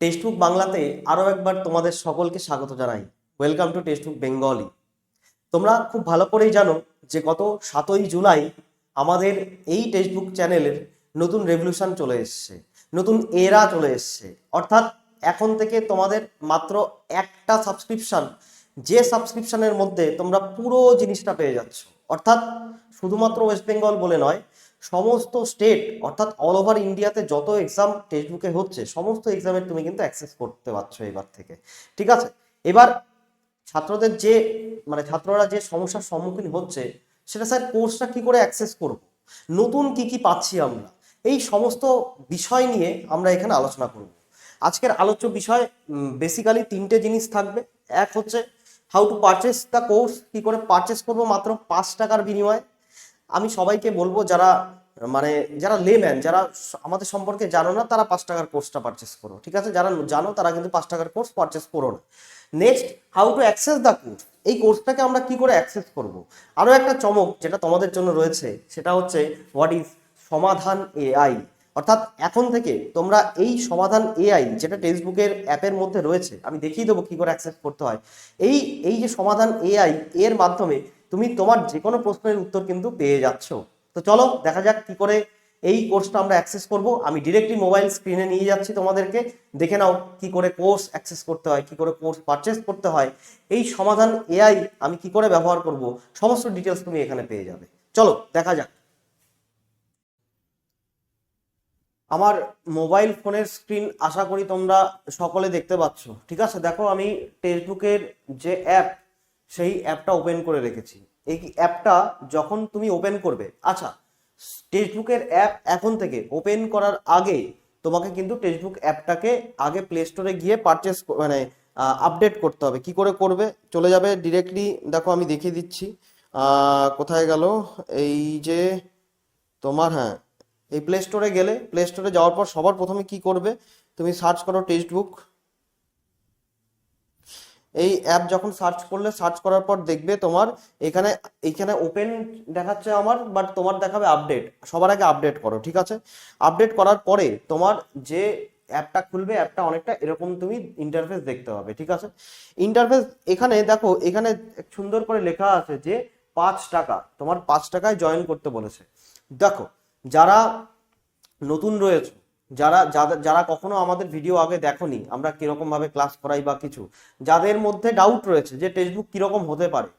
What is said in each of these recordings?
Textbook বাংলাতে আরও একবার তোমাদের সকলকে স্বাগত জানাই। ওয়েলকাম টু টেক্সটবুক বেঙ্গলি তোমরা খুব ভালো করেই জানো যে গত সাতই জুলাই আমাদের এই টেক্সটবুক চ্যানেলের নতুন রেভলিউশন চলে এসছে, নতুন এরা চলে এসছে। অর্থাৎ এখন থেকে তোমাদের মাত্র একটা সাবস্ক্রিপশন যে সাবস্ক্রিপশানের মধ্যে তোমরা পুরো জিনিসটা পেয়ে যাচ্ছ। অর্থাৎ শুধুমাত্র ওয়েস্ট বেঙ্গল বলে নয় সমস্ত স্টেট অর্থাৎ অল ওভার ইন্ডিয়াতে যত এক্সাম টেক্সটবুকে হচ্ছে, সমস্ত এক্সামের তুমি কিন্তু অ্যাক্সেস করতে পারছ এবার থেকে। ঠিক আছে? এবার ছাত্রদের যে মানে ছাত্ররা যে সমস্যার সম্মুখীন হচ্ছে, সেটা স্যার কোর্সটা কি করে অ্যাক্সেস করব? নতুন কি কি পাচ্ছি আমরা? এই সমস্ত বিষয় নিয়ে আমরা এখানে আলোচনা করব। আজকের আলোচ্য বিষয় বেসিক্যালি তিনটে জিনিস থাকবে। এক হচ্ছে how to purchase the course কি করে পারচেস করব মাত্র পাঁচ টাকার বিনিময়ে? আমি সবাইকে বলব যারা মানে যারা লেম্যান যারা আমাদের সম্পর্কে জানো না, তারা পাঁচ টাকার কোর্সটা পারচেস করো, ঠিক আছে? যারা জানো, তারা কিন্তু পাঁচ টাকার কোর্স পারচেস করো না। Next how to access the course এই কোর্সটাকে আমরা কি করে অ্যাক্সেস করব? আরও একটা চমক যেটা তোমাদের জন্য রয়েছে, সেটা হচ্ছে হোয়াট ইজ সমাধান এআই অর্থাৎ এখন থেকে তোমরা এই সমাধান এআই যেটা টেক্সটবুকের অ্যাপের মধ্যে রয়েছে, আমি দেখিয়ে দেবো কী করে অ্যাক্সেস করতে হয়। এই এই যে সমাধান এআই এর মাধ্যমে তুমি তোমার যে কোনো প্রশ্নের উত্তর কিন্তু পেয়ে যাচ্ছ। তো চলো, দেখা যাক কি করে এই কোর্সটা আমরা অ্যাক্সেস করব। আমি ডিরেক্টলি মোবাইল স্ক্রিনে নিয়ে যাচ্ছি তোমাদেরকে। দেখে নাও কি করে কোর্স অ্যাক্সেস করতে হয়, কি করে কোর্স পারচেস করতে হয়। এই সমাধান এআই আমি কি করে ব্যবহার করব, সমস্ত ডিটেলস তুমি এখানে পেয়ে যাবে। চলো, দেখা যাক। আমার মোবাইল ফোনের স্ক্রিন আশা করি তোমরা সকলে দেখতে পাচ্ছ। ঠিক আছে, দেখো আমি টেক্সটবুকের যে অ্যাপ সেই অ্যাপটা ওপেন করে রেখেছি। এই অ্যাপটা যখন তুমি ওপেন করবে আচ্ছা টেক্সটবুকের অ্যাপ এখন থেকে ওপেন করার আগে তোমাকে কিন্তু টেক্সটবুক অ্যাপটাকে আগে প্লে স্টোরে গিয়ে পারচেস মানে আপডেট করতে হবে। কি করে করবে? চলে যাবে ডিরেক্টলি দেখো আমি দেখিয়ে দিচ্ছি। কোথায় গেল? এই যে তোমার হ্যাঁ এই প্লে স্টোরে গেলে প্লে স্টোরে যাওয়ার পর সবার প্রথমে কি করবে? তুমি সার্চ করো টেক্সট বুক এই অ্যাপ যখন সার্চ করলে সার্চ করার পর দেখবে তোমার এখানে এখানে ওপেন দেখাচ্ছে আমার বাট তোমার দেখাবে আপডেট সবার আগে আপডেট করো, ঠিক আছে? আপডেট করার পরে তোমার যে অ্যাপটা খুলবে অ্যাপটা অনেকটা এরকম তুমি ইন্টারফেস দেখতে পাবে, ঠিক আছে? ইন্টারফেস এখানে দেখো, এখানে সুন্দর করে লেখা আছে যে পাঁচ টাকা, তোমার পাঁচ টাকায় জয়েন করতে বলেছে। দেখো, যারা নতুন রয়েছে যারা যাদের যারা কখনো আমাদের ভিডিও আগে দেখোনি, আমরা কীরকম ভাবে ক্লাস করাই বা কিছু, যাদের মধ্যে ডাউট রয়েছে যে টেক্সটবুক কীরকম হতে পারে,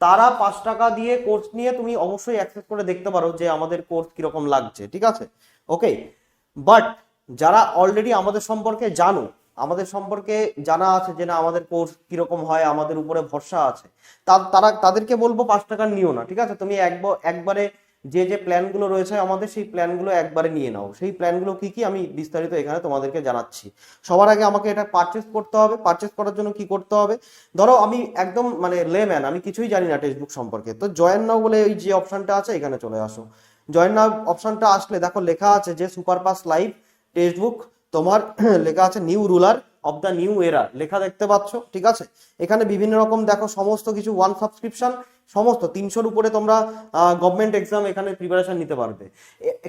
তারা পাঁচ টাকা দিয়ে কোর্স নিয়ে তুমি অবশ্যই অ্যাক্সেস করে দেখতে পারো যে আমাদের কোর্স কীরকম লাগছে, ঠিক আছে? ওকে বাট যারা অলরেডি আমাদের সম্পর্কে জানো, আমাদের সম্পর্কে জানা আছে যে না, আমাদের কোর্স কীরকম হয়, আমাদের উপরে ভরসা আছে তারা, তাদেরকে বলব পাঁচ টাকা নিও না, ঠিক আছে? তুমি একবারে যে যে প্ল্যানগুলো রয়েছে আমাদের সেই প্ল্যানগুলো একবারে নিয়ে নাও। সেই প্ল্যানগুলো কি কি আমি বিস্তারিত এখানে তোমাদেরকে জানাচ্ছি। সবার আগে আমাকে এটা পারচেস করতে হবে। পারচেস করার জন্য কি করতে হবে? ধরো আমি একদম মানে লেম্যান আমি কিছুই জানি না টেক্সটবুক সম্পর্কে। তো জয়েন নাও বলে ওই যে অপশনটা আছে, এখানে চলে আসো। জয়েন নাও অপশনটা আসলে দেখো লেখা আছে যে সুপার পাস লাইভ টেক্সটবুক তোমার লেখা আছে new ruler of the new era লেখা দেখতে পাচ্ছ, ঠিক আছে? এখানে বিভিন্ন রকম, দেখো, সমস্ত কিছু ওয়ান সাবস্ক্রিপশন সমস্ত তিনশোর উপরে তোমরা গভর্নমেন্ট এক্সাম এখানে প্রিপারেশন নিতে পারবে।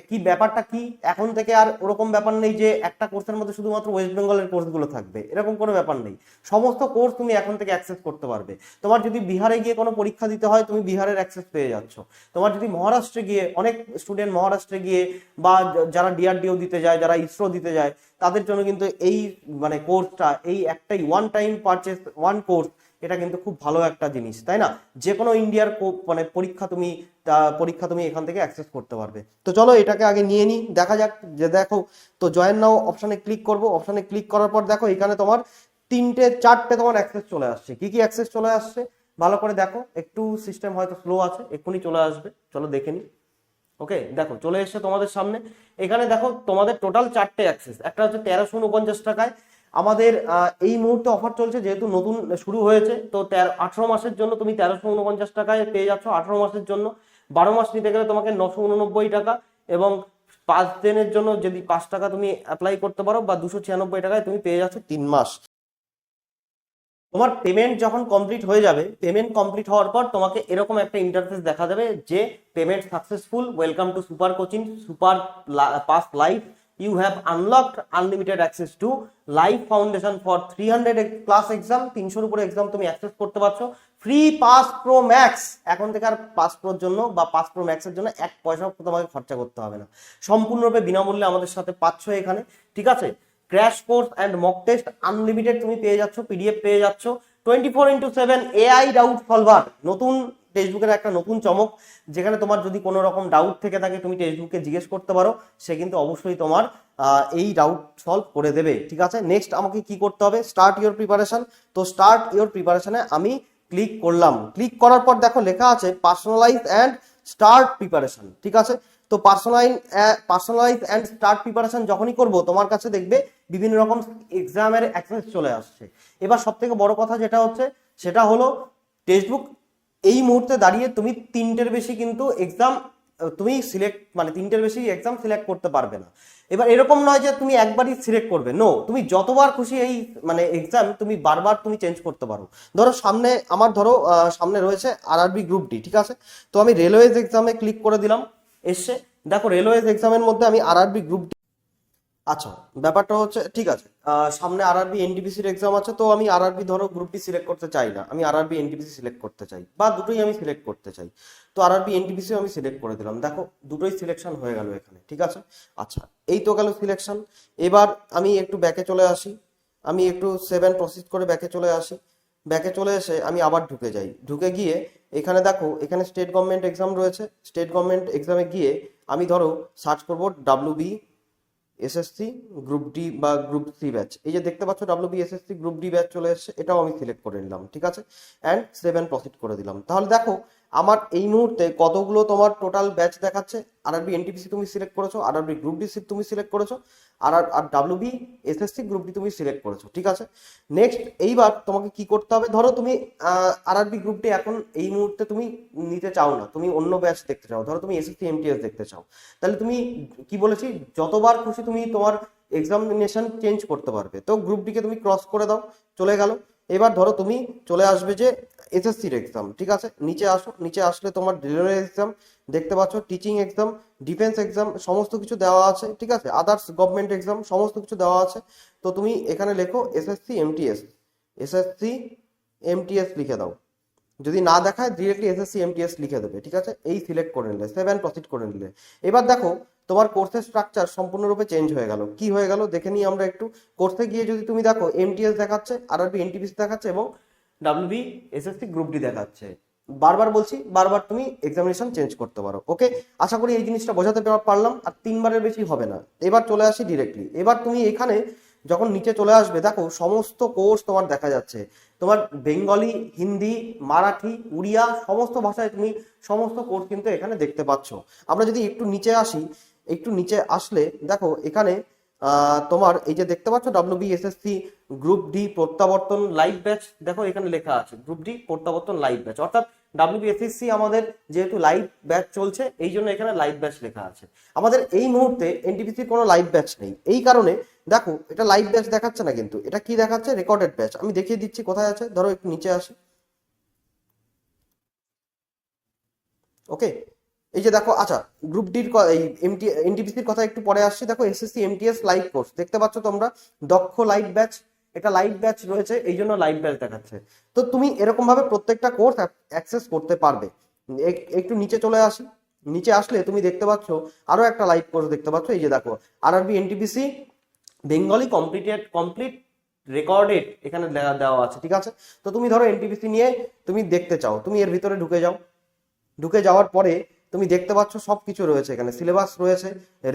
কি ব্যাপারটা কি? এখন থেকে আর ওরকম ব্যাপার নেই যে একটা কোর্সের মধ্যে শুধুমাত্র ওয়েস্ট বেঙ্গলের কোর্সগুলো থাকবে। এরকম কোনো ব্যাপার নেই। সমস্ত কোর্স তুমি এখন থেকে অ্যাক্সেস করতে পারবে। তোমার যদি বিহারে গিয়ে কোনো পরীক্ষা দিতে হয়, তুমি বিহারের অ্যাক্সেস পেয়ে যাচ্ছ। তোমার যদি মহারাষ্ট্রে গিয়ে অনেক স্টুডেন্ট মহারাষ্ট্রে গিয়ে বা যারা ডিআরডিও দিতে যায়, যারা ইসরো দিতে যায়, তাদের জন্য কিন্তু এই মানে কোর্সটা এই একটাই one time purchase one course এটা কিন্তু খুব ভালো একটা জিনিস, তাই না? যে কোনো ইন্ডিয়ার মানে পরীক্ষা তুমি পরীক্ষা তুমি এখান থেকে অ্যাক্সেস করতে পারবে। তো চলো এটাকে আগে নিয়ে নিই দেখা যাক, যে দেখো, তো জয়েন নাও অপশানে ক্লিক করব অপশানে ক্লিক করার পর দেখো, এখানে তোমার তিনটে, চারটে তোমার অ্যাক্সেস চলে আসছে। কি কি অ্যাক্সেস চলে আসছে? ভালো করে দেখো, একটু সিস্টেম হয়তো স্লো আছে, এক্ষুনি চলে আসবে, চলো দেখে নিই ওকে দেখো, চলে এসছে তোমাদের সামনে। এখানে দেখো, তোমাদের টোটাল চারটে অ্যাক্সেস একটা হচ্ছে তেরোশো উনপঞ্চাশ টাকায় আমাদের এই মুহূর্তে অফার চলছে যেহেতু নতুন শুরু হয়েছে, তো তেরো, আঠারো মাসের জন্য তুমি তেরোশো উনপঞ্চাশ টাকায় পেয়ে যাচ্ছ আঠারো মাসের জন্য। বারো মাস নিতে গেলে তোমাকে নশো উননব্বই টাকা এবং পাঁচ দিনের জন্য যদি পাঁচ টাকা তুমি অ্যাপ্লাই করতে পারো বা দুশো ছিয়ানব্বই টাকায় তুমি পেয়ে যাচ্ছ তিন মাস। তোমার পেমেন্ট যখন কমপ্লিট হয়ে যাবে পেমেন্ট কমপ্লিট হওয়ার পর তোমাকে এরকম একটা ইন্টারফেস দেখা যাবে যে payment successful welcome to super coaching super pass life you have unlocked unlimited access to live foundation for three hundred plus exam তিনশোর উপরে এক্সাম তুমি অ্যাক্সেস করতে পারছ। ফ্রি পাস প্রো ম্যাক্স এখন থেকে আর পাস প্রোর জন্য বা পাস প্রো ম্যাক্সের জন্য এক পয়সাও তোমাকে খরচা করতে হবে না। সম্পূর্ণরূপে বিনামূল্যে আমাদের সাথে পাচ্ছ এখানে। ঠিক আছে? Crash course and mock test unlimited তুমি পেয়ে যাচ্ছ পিডিএফ পেয়ে যাচ্ছ। Twenty four into seven AI doubt solver নতুন টেক্সটবুকের একটা নতুন চমক, যেখানে তোমার যদি কোনো রকম ডাউট থেকে থাকে, তুমি টেক্সটবুককে জিজ্ঞেস করতে পারো, সে কিন্তু অবশ্যই তোমার এই ডাউট সলভ করে দেবে, ঠিক আছে? নেক্সট আমাকে কি করতে হবে? স্টার্ট ইওর প্রিপারেশন তো স্টার্ট ইওর প্রিপারেশনে আমি ক্লিক করলাম। ক্লিক করার পর দেখো লেখা আছে পার্সোনালাইজ অ্যান্ড স্টার্ট প্রিপারেশন ঠিক আছে? তো personalise personalise and start preparation যখনই করব, তোমার কাছে দেখবে বিভিন্ন রকম এক্সামের অ্যাক্সেস চলে আসছে। এবার সব থেকে বড় কথা যেটা হচ্ছে, সেটা হলো টেক্সটবুক এই মুহূর্তে দাঁড়িয়ে তুমি তিনটের বেশি কিন্তু এক্সাম তুমি সিলেক্ট মানে তিনটের বেশি এক্সাম সিলেক্ট করতে পারবে না। এবার এরকম নয় যে তুমি একবারই সিলেক্ট করবে। নো তুমি যতবার খুশি এই মানে এক্সাম তুমি বারবার তুমি চেঞ্জ করতে পারো। ধরো সামনে, আমার ধরো সামনে রয়েছে আরআরবি গ্রুপ ডি ঠিক আছে? তো আমি রেলওয়েজ এক্সামে ক্লিক করে দিলাম। এসছে দেখো রেলওয়েজ এক্সামের মধ্যে আমি আরআরবি গ্রুপ ডি আচ্ছা ব্যাপারটা হচ্ছে, ঠিক আছে সামনে আরআরবি এনটিপিসির এক্সাম আছে, তো আমি আরআরবি ধরো গ্রুপটি সিলেক্ট করতে চাই না। আমি আরআরবি এনটিপিসি সিলেক্ট করতে চাই, বা দুটোই আমি সিলেক্ট করতে চাই। তো আরআরবি এনটিপিসিও আমি সিলেক্ট করে দিলাম। দেখো, দুটোই সিলেকশন হয়ে গেল এখানে, ঠিক আছে? আচ্ছা এই তো গেল সিলেকশন এবার আমি একটু ব্যাকে চলে আসি। আমি একটু সেভেন প্রসিড করে ব্যাকে চলে আসি। ব্যাকে চলে এসে আমি আবার ঢুকে যাই। ঢুকে গিয়ে এখানে দেখো, এখানে স্টেট গভর্নমেন্ট এক্সাম রয়েছে। স্টেট গভর্নমেন্ট এক্সামে গিয়ে আমি ধরো সার্চ করব W B SSC group D বা গ্রুপ সি ব্যাচ এই যে দেখতে পাচ্ছ W B SSC group D batch চলে এসেছে, এটাও আমি সিলেক্ট করে নিলাম, ঠিক আছে? অ্যান্ড সেভেন প্রসিড করে দিলাম। তাহলে দেখো, আমার এই মুহূর্তে কতগুলো তোমার টোটাল ব্যাচ দেখাচ্ছে? আর আর আরআরবি এনটিপিসি তুমি সিলেক্ট করেছ R R B group D তুমি সিলেক্ট করেছ আর আর W B SSC group D তুমি সিলেক্ট করেছ, ঠিক আছে? নেক্সট এইবার তোমাকে কি করতে হবে? ধরো তুমি আরআরবি গ্রুপ ডি এখন এই মুহূর্তে তুমি নিতে চাও না, তুমি অন্য ব্যাচ দেখতে চাও, ধরো তুমি এসএসসি এমটিএস দেখতে চাও, তাহলে তুমি কি বলেছি, যতবার খুশি তুমি তোমার এক্সামিনেশন চেঞ্জ করতে পারবে, তো গ্রুপ ডিকে তুমি ক্রস করে দাও, চলে গেল। এবার ধরো তুমি চলে আসবে যে এসএসসির এক্সাম ঠিক আছে? নিচে আসো, নিচে আসলে তোমার রেলওয়ে এক্সাম দেখতে পাচ্ছ টিচিং এক্সাম ডিফেন্স এক্সাম সমস্ত কিছু দেওয়া আছে, ঠিক আছে? আদার্স গভর্নমেন্ট এক্সাম সমস্ত কিছু দেওয়া আছে। তো তুমি এখানে লেখো এসএসসি এমটিএস এসএসসি এমটিএস লিখে দাও। যদি না দেখায় ডিরেক্টলি এসএসসি এমটিএস লিখে দেবে, ঠিক আছে? এই সিলেক্ট করে নিলে সেভেন প্রসিড করে নিলে। এবার দেখো, তোমার কোর্সের স্ট্রাকচার সম্পূর্ণরূপে চেঞ্জ হয়ে গেল। কি হয়ে গেল? দেখে নিই আমরা একটু। কোর্সে গিয়ে যদি তুমি দেখো এমটিএস দেখাচ্ছে আর আর আরআরবি এনটিপিসি দেখাচ্ছে এবং ডাব্লিউবি এসএসসি গ্রুপ ডি দেখাচ্ছে। বারবার বলছি, বারবার তুমি এক্সামিনেশন চেঞ্জ করতে পারো ওকে আশা করি এই জিনিসটা বোঝাতে পারলাম, আর তিনবারের বেশি হবে না। এবার চলে আসি ডিরেক্টলি এবার তুমি এখানে যখন নিচে চলে আসবে, দেখো সমস্ত কোর্স তোমার দেখা যাচ্ছে। তোমার বেঙ্গলি, হিন্দি, মারাঠি, উড়িয়া, সমস্ত ভাষায় তুমি সমস্ত কোর্স কিন্তু এখানে দেখতে পাচ্ছ। আমরা যদি একটু নিচে আসি, একটু নিচে আসলে, দেখো এখানে তোমার এই যে দেখতে পাচ্ছ W B S S group D প্রত্যাবর্তন লাইভ ব্যাচ দেখো এখানে লেখা আছে গ্রুপ ডি প্রত্যাবর্তন লাইভ ব্যাচ অর্থাৎ ডাব্লিউ বি এস এস আমাদের যেহেতু লাইভ ব্যাচ চলছে, এই জন্য এখানে লাইভ ব্যাচ লেখা আছে। আমাদের এই মুহূর্তে এনটিপিসির কোনো লাইভ ব্যাচ নেই, এই কারণে দেখো, এটা লাইভ ব্যাচ দেখাচ্ছে না কিন্তু, এটা কি দেখাচ্ছে? রেকর্ডেড ব্যাচ আমি দেখিয়ে দিচ্ছি কোথায় আছে, ধরো একটু নিচে আসে। ওকে এই যে দেখো আচ্ছা গ্রুপ ডির এই এমটি এনটিপিসির কথা একটু পরে আসছি। দেখো এসএসসি এমটিএস লাইভ কোর্স দেখতে পাচ্ছ তোমরা? দক্ষ লাইভ ব্যাচ এটা লাইভ ব্যাচ রয়েছে, এই জন্য লাইভ ব্যাচ দেখাচ্ছে। তো তুমি এরকম ভাবে প্রত্যেকটা কোর্স অ্যাক্সেস করতে পারবে। একটু নিচে চলে আসি। নিচে আসলে তুমি দেখতে পাচ্ছ, আরও একটা লাইভ কোর্স দেখতে পাচ্ছ। এই যে দেখো RRB NTPC Bengali completed complete recorded এখানে দেওয়া আছে, ঠিক আছে? তো তুমি ধরো এনটিপিসি নিয়ে তুমি দেখতে চাও, তুমি এর ভিতরে ঢুকে যাও। ঢুকে যাওয়ার পরে তুমি দেখতে পাচ্ছ সব কিছু রয়েছে এখানে। সিলেবাস রয়েছে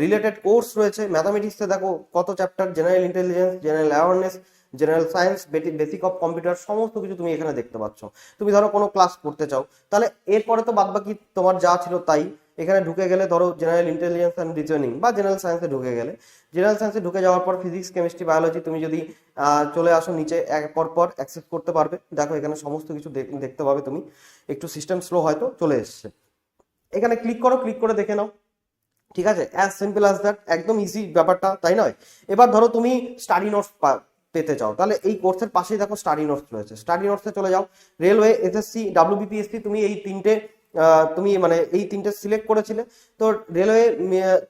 রিলেটেড কোর্স রয়েছে ম্যাথামেটিক্সে দেখো কত chapter general intelligence general awareness general science basic of computer সমস্ত কিছু তুমি এখানে দেখতে পাচ্ছ। তুমি ধরো কোনো ক্লাস করতে চাও, তাহলে এরপরে তো বাদবাকি তোমার যা ছিল তাই। এখানে ঢুকে গেলে ধরো জেনারেল ইন্টেলিজেন্স অ্যান্ড রিজনিং বা জেনারেল সায়েন্সে ঢুকে গেলে। জেনারেল সায়েন্সে ঢুকে যাওয়ার পর ফিজিক্স কেমিস্ট্রি বায়োলজি তুমি যদি চলে আসো নিচে এক পর পর অ্যাক্সেস করতে পারবে। দেখো এখানে সমস্ত কিছু দেখ- দেখতে পাবে তুমি। একটু সিস্টেম স্লো হয়তো চলে এসছে। এখানে ক্লিক করো ক্লিক করে দেখে নাও। ঠিক আছে? অ্যাজ সিম্পল অ্যাজ দ্যাট একদম ইজি ব্যাপারটা, তাই নয়? এবার ধরো তুমি স্টাডি নোটস পেতে চাও, তাহলে এই কোর্সের পাশেই দেখো স্টাডি নোটস রয়েছে। স্টাডি নোটসে চলে যাও। রেলওয়ে এসএসসি ডাব্লিউবিপিএসসি তুমি এই তিনটে তুমি মানে এই তিনটে সিলেক্ট করেছিলে। তো রেলওয়ে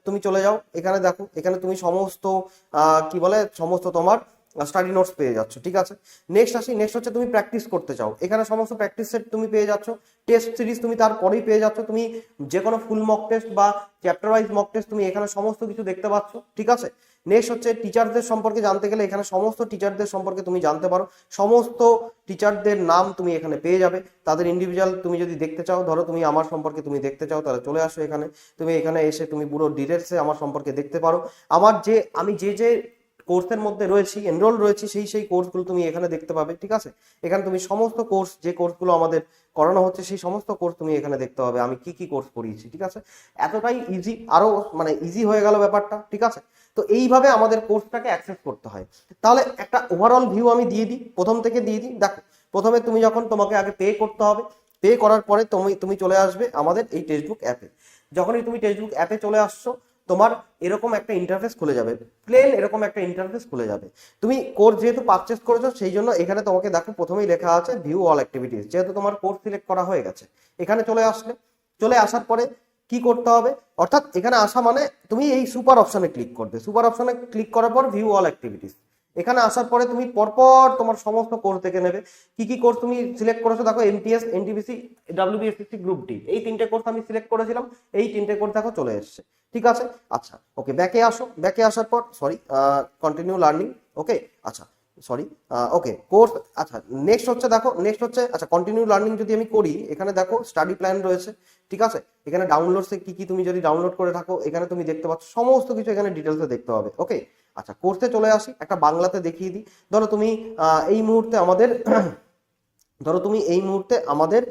তুমি চলে যাও। এখানে দেখো, এখানে তুমি সমস্ত কি বলে? সমস্ত তোমার স্টাডি নোটস পেয়ে যাচ্ছ, ঠিক আছে? নেক্সট আসি নেক্সট হচ্ছে তুমি প্র্যাকটিস করতে চাও। এখানে সমস্ত প্র্যাকটিস সেট তুমি পেয়ে যাচ্ছ। টেস্ট সিরিজ তুমি তারপরেই পেয়ে যাচ্ছ। তুমি যে কোনো ফুল মক টেস্ট বা চ্যাপ্টার ওয়াইজ মক টেস্ট তুমি এখানে সমস্ত কিছু দেখতে পাচ্ছ, ঠিক আছে? নেক্সট হচ্ছে টিচারদের সম্পর্কে জানতে গেলে এখানে সমস্ত টিচারদের সম্পর্কে তুমি জানতে পারো। সমস্ত টিচারদের নাম তুমি এখানে পেয়ে যাবে। তাদের ইন্ডিভিজুয়াল তুমি যদি দেখতে চাও, ধরো তুমি আমার সম্পর্কে তুমি দেখতে চাও, তাহলে চলে আসো এখানে। তুমি এখানে এসে তুমি পুরো ডিটেলসে আমার সম্পর্কে দেখতে পারো। আমার যে, আমি যে যে কোর্সের মধ্যে রয়েছি এনরোল রয়েছি, সেই সেই কোর্সগুলো তুমি এখানে দেখতে পাবে, ঠিক আছে? এখানে তুমি সমস্ত কোর্স, যে কোর্সগুলো আমাদের করানো হচ্ছে, সেই সমস্ত কোর্স তুমি এখানে দেখতে পাবে। আমি কি কি কোর্স করিয়েছি, ঠিক আছে? এতটাই ইজি আরও মানে ইজি হয়ে গেল ব্যাপারটা, ঠিক আছে? তো এইভাবে আমাদের কোর্সটাকে অ্যাক্সেস করতে হয়। তাহলে একটা ওভারঅল ভিউ আমি দিয়ে দিই, প্রথম থেকে দিয়ে দিই। দেখো, প্রথমে তুমি যখন তোমাকে আগে পে করতে হবে পে করার পরে তুমি তুমি চলে আসবে আমাদের এই টেক্সটবুক অ্যাপে যখনই তুমি টেক্সটবুক অ্যাপে চলে আসছো তোমার এরকম একটা ইন্টারফেস খুলে যাবে প্লেন এরকম একটা ইন্টারফেস খুলে যাবে। তুমি কোর্স যেহেতু পারচেস করেছ, সেই জন্য এখানে তোমাকে দেখো প্রথমেই লেখা আছে ভিউ অল অ্যাক্টিভিটিস যেহেতু তোমার কোর্স সিলেক্ট করা হয়ে গেছে। এখানে চলে আসলে, চলে আসার পরে কি করতে হবে? অর্থাৎ এখানে আসা মানে তুমি এই সুপার অপশনে ক্লিক করবে। সুপার অপশনে ক্লিক করার পর ভিউ অল অ্যাক্টিভিটিস এখানে আসার পরে তুমি পরপর তোমার সমস্ত কোর্স দেখে নেবে। কি কি কোর্স তুমি সিলেক্ট করেছ? দেখো MTS NTPC WBSSC group D এই তিনটে কোর্স আমি সিলেক্ট করেছিলাম। এই তিনটে কোর্স দেখো চলে এসেছে। ঠিক আছে? আচ্ছা ওকে ব্যাকে আসো। ব্যাকে আসার পর সরি কন্টিনিউ লার্নিং ওকে আচ্ছা সরি ওকে কোর্স আচ্ছা নেক্সট হচ্ছে দেখো নেক্সট হচ্ছে আচ্ছা কন্টিনিউ লার্নিং যদি আমি করি, এখানে দেখো স্টাডি প্ল্যান রয়েছে, ঠিক আছে? এখানে ডাউনলোডসে কি কি তুমি যদি ডাউনলোড করে থাকো, এখানে তুমি দেখতে পাচ্ছ সমস্ত কিছু এখানে ডিটেলসে দেখতে হবে ওকে আচ্ছা কোর্সে চলে আসি, একটা বাংলাতে দেখিয়ে দিই। ধরো তুমি এই মুহূর্তে আমাদের, ধরো তুমি এই মুহূর্তে আমাদের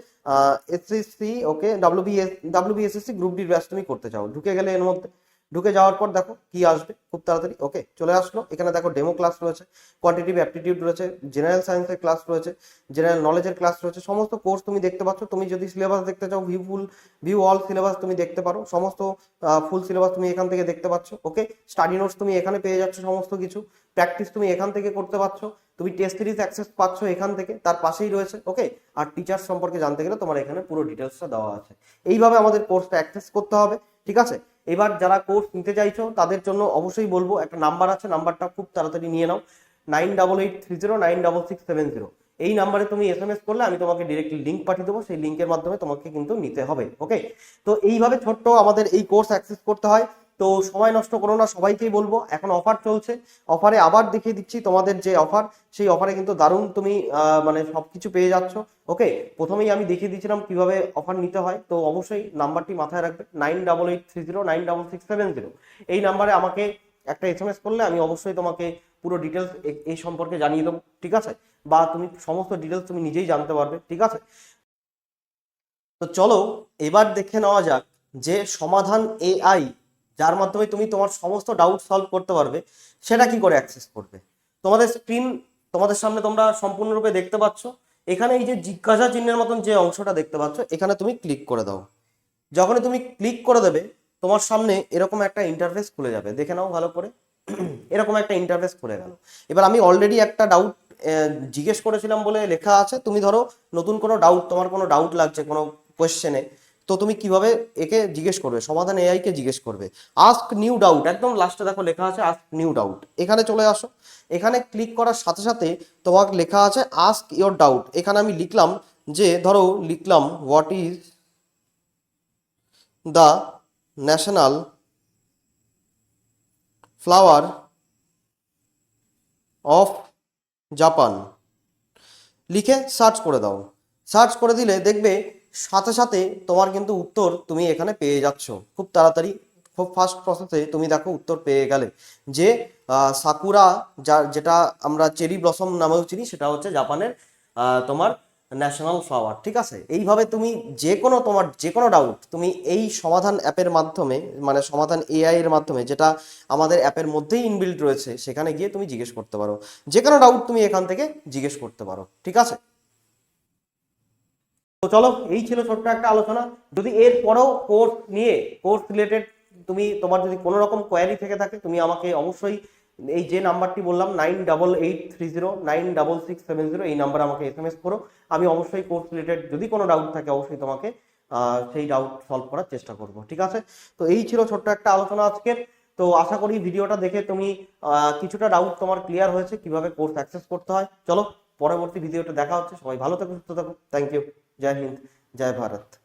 SSC okay WBS WBSSC group D batch তুমি করতে চাও, ঢুকে গেলে এর মধ্যে। ঢুকে যাওয়ার পর দেখো কি আসবে, খুব তাড়াতাড়ি। ওকে চলে আসলো। এখানে দেখো ডেমো ক্লাস রয়েছে কোয়ান্টিটিভ অ্যাপটিটিউড রয়েছে জেনারেল সায়েন্সের ক্লাস রয়েছে জেনারেল নলেজের ক্লাস রয়েছে। সমস্ত কোর্স তুমি দেখতে পাচ্ছ। তুমি যদি সিলেবাস দেখতে চাও view full view all syllabus তুমি দেখতে পারো। সমস্ত ফুল সিলেবাস তুমি এখান থেকে দেখতে পাচ্ছ। ওকে স্টাডি নোটস তুমি এখানে পেয়ে যাচ্ছ সমস্ত কিছু। প্র্যাকটিস তুমি এখান থেকে করতে পারছ। তুমি টেস্ট সিরিজ অ্যাক্সেস পাচ্ছ এখান থেকে, তার পাশেই রয়েছে। ওকে আর টিচার সম্পর্কে জানতে গেলে তোমার এখানে পুরো ডিটেলসটা দেওয়া আছে। এইভাবে আমাদের কোর্সটা অ্যাক্সেস করতে হবে। ঠিক আছে? এবার যারা কোর্স নিতে চাইছো, তাদের জন্য অবশ্যই বলব, একটা নাম্বার আছে, নাম্বারটা খুব তাড়াতাড়ি নিয়ে নাও। Nine eight three zero, nine six seven zero. এই নাম্বারে তুমি এস এম এস করলে আমি তোমাকে ডিরেক্টলি লিঙ্ক পাঠিয়ে দেবো, সেই লিঙ্কের মাধ্যমে তোমাকে কিন্তু নিতে হবে ওকে তো এইভাবে ছোট্ট আমাদের এই কোর্স অ্যাক্সেস করতে হয়। তো সময় নষ্ট করো না, সবাইকেই বলব, এখন অফার চলছে। অফারে আবার দেখিয়ে দিচ্ছি তোমাদের যে অফার সেই অফারে কিন্তু দারুণ তুমি মানে সবকিছু পেয়ে যাচ্ছ। ওকে প্রথমেই আমি দেখিয়ে দিয়েছিলাম কীভাবে অফার নিতে হয়। তো অবশ্যই নাম্বারটি মাথায় রাখবে nine double eight three zero nine double six seven zero এই নাম্বারে আমাকে একটা এস এম এস করলে আমি অবশ্যই তোমাকে পুরো ডিটেলস এই সম্পর্কে জানিয়ে দেবো, ঠিক আছে? বা তুমি সমস্ত ডিটেলস তুমি নিজেই জানতে পারবে, ঠিক আছে? তো চলো, এবার দেখে নেওয়া যাক যে সমাধান এআই যার মাধ্যমে তুমি তোমার সমস্ত ডাউট সলভ করতে পারবে, সেটা কি করে অ্যাক্সেস করবে? তোমাদের স্ক্রিন তোমাদের সামনে তোমরা সম্পূর্ণরূপে দেখতে পাচ্ছ, এখানে এই যে জিজ্ঞাসা চিহ্নের মতন যে অংশটা দেখতে পাচ্ছ, এখানে তুমি ক্লিক করে দাও। যখনই তুমি ক্লিক করে দেবে, তোমার সামনে এরকম একটা ইন্টারফেস খুলে যাবে। দেখে নাও ভালো করে। এরকম একটা ইন্টারফেস খুলে গেল। এবার আমি অলরেডি একটা ডাউট জিজ্ঞেস করেছিলাম বলে লেখা আছে। তুমি ধরো, নতুন কোনো ডাউট তোমার কোনো ডাউট লাগছে কোনো কোয়েশ্চেনে তো তুমি কীভাবে একে জিজ্ঞেস করবে? সমাধান এআই কে জিজ্ঞেস করবে। আস্ক নিউ ডাউট একদম লাস্টে দেখো লেখা আছে আস্ক নিউ ডাউট এখানে চলে আসো। এখানে ক্লিক করার সাথে সাথে তোমার লেখা আছে আস্ক ইয়োর ডাউট এখানে আমি লিখলাম যে, ধরো লিখলাম what is the national flower of Japan লিখে সার্চ করে দাও। সার্চ করে দিলে দেখবে সাথে সাথে তোমার কিন্তু উত্তর তুমি এখানে পেয়ে যাচ্ছ। খুব তাড়াতাড়ি, খুব ফাস্ট প্রসেসে তুমি দেখো উত্তর পেয়ে গেলে। যে সাকুরা যা, যেটা আমরা চেরি ব্লসম নামেও চিনি, সেটা হচ্ছে জাপানের তোমার ন্যাশনাল ফ্লাওয়ার ঠিক আছে? এইভাবে তুমি যে কোনো তোমার যে কোনো ডাউট তুমি এই সমাধান অ্যাপের মাধ্যমে মানে সমাধান এআই এর মাধ্যমে, যেটা আমাদের অ্যাপের মধ্যেই ইনবিল্ড রয়েছে, সেখানে গিয়ে তুমি জিজ্ঞেস করতে পারো। যে কোনো ডাউট তুমি এখান থেকে জিজ্ঞেস করতে পারো, ঠিক আছে? তো চলো, এই ছিল ছোট্ট একটা আলোচনা। যদি এর পরেও কোর্স নিয়ে কোর্স রিলেটেড তুমি, তোমার যদি কোনো রকম কোয়ারি থেকে থাকে, তুমি আমাকে অবশ্যই এই যে নাম্বারটি বললাম nine double eight three zero nine double six seven zero এই নাম্বারে আমাকে এস এম এস করো। আমি অবশ্যই কোর্স রিলেটেড যদি কোনো ডাউট থাকে, অবশ্যই তোমাকে সেই ডাউট সলভ করার চেষ্টা করব, ঠিক আছে? তো এই ছিল ছোট্ট একটা আলোচনা আজকের। তো আশা করি ভিডিওটা দেখে তুমি কিছুটা ডাউট তোমার ক্লিয়ার হয়েছে, কীভাবে কোর্স অ্যাক্সেস করতে হয়। চলো, পরবর্তী ভিডিওটা দেখা হচ্ছে। সবাই ভালো থাকো, সুস্থ থাকো। থ্যাংক ইউ जय हिंद जय भारत।